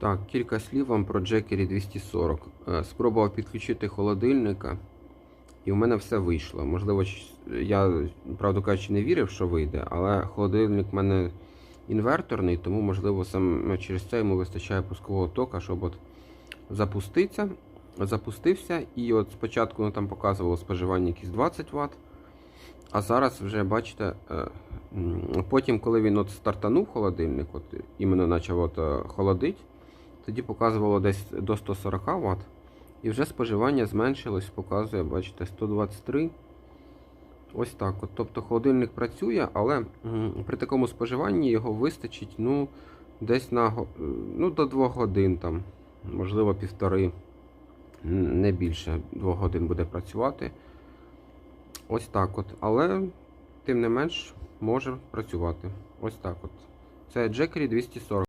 Так, кілька слів вам про Джекері 240. Е, Спробував підключити холодильника, і в мене все вийшло. Можливо, я, правду кажучи, не вірив, що вийде, але холодильник в мене інверторний, тому, можливо, саме через це йому вистачає пускового тока, щоб от запуститися. Запустився, і от спочатку ну, там показувало споживання якісь 20 Вт, а зараз вже бачите, е, потім, коли він от стартанув холодильник, от іменно почав от, е, холодить, тоді показувало десь до 140 Вт. І вже споживання зменшилось, показує, бачите, 123. Ось так. От. Тобто холодильник працює, але при такому споживанні його вистачить ну, десь на ну, до 2 годин, там, можливо, півтори, не більше 2 годин буде працювати. Ось так от. Але, тим не менш, може працювати. Ось так от. Це Jackery 240.